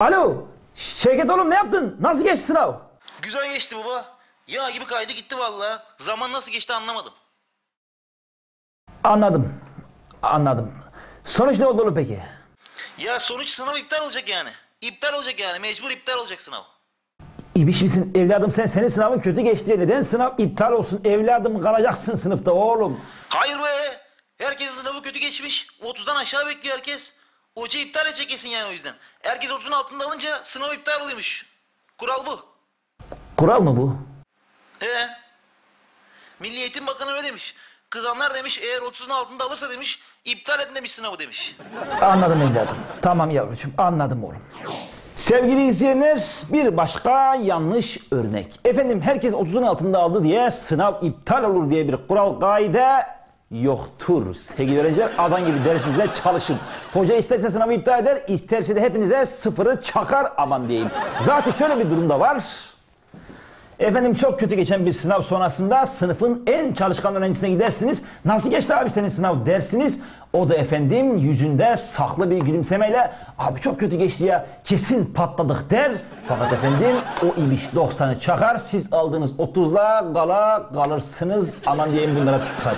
Alo. Şevket oğlum ne yaptın? Nasıl geçti sınav? Güzel geçti baba. Yağ gibi kaydı gitti vallahi. Zaman nasıl geçti anlamadım. Anladım. Anladım. Sonuç ne oldu oğlum peki? Ya sonuç sınav iptal olacak yani. İptal olacak yani. Mecbur iptal olacak sınav. İbiş misin evladım sen senin sınavın kötü geçti neden sınav iptal olsun evladım kalacaksın sınıfta oğlum. Hayır be. Herkesin sınavı kötü geçmiş. 30'dan aşağı bekliyor herkes. Hoca iptal edecek kesin yani o yüzden. Herkes 30'un altında alınca sınav iptal oluyormuş. Kural bu. Kural mı bu? He. Milli Eğitim Bakanı öyle demiş. Kızanlar demiş eğer 30'un altında alırsa demiş iptal edin demiş sınavı demiş. Anladım evladım. Tamam yavrucuğum anladım oğlum. Sevgili izleyenler bir başka yanlış örnek. Efendim herkes 30'un altında aldı diye sınav iptal olur diye bir kural kaide yoktur. Sevgili öğrenciler adam gibi dersinize çalışın. Hoca isterse sınavı iptal eder isterse de hepinize sıfırı çakar aman diyeyim. Zaten şöyle bir durumda var. Efendim çok kötü geçen bir sınav sonrasında sınıfın en çalışkan öğrencisine gidersiniz. Nasıl geçti abi senin sınav dersiniz. O da efendim yüzünde saklı bir gülümsemeyle abi çok kötü geçti ya kesin patladık der. Fakat efendim o ibiş 90'ı çakar siz aldığınız 30'la gala kalırsınız. Aman diyeyim bunlara dikkat.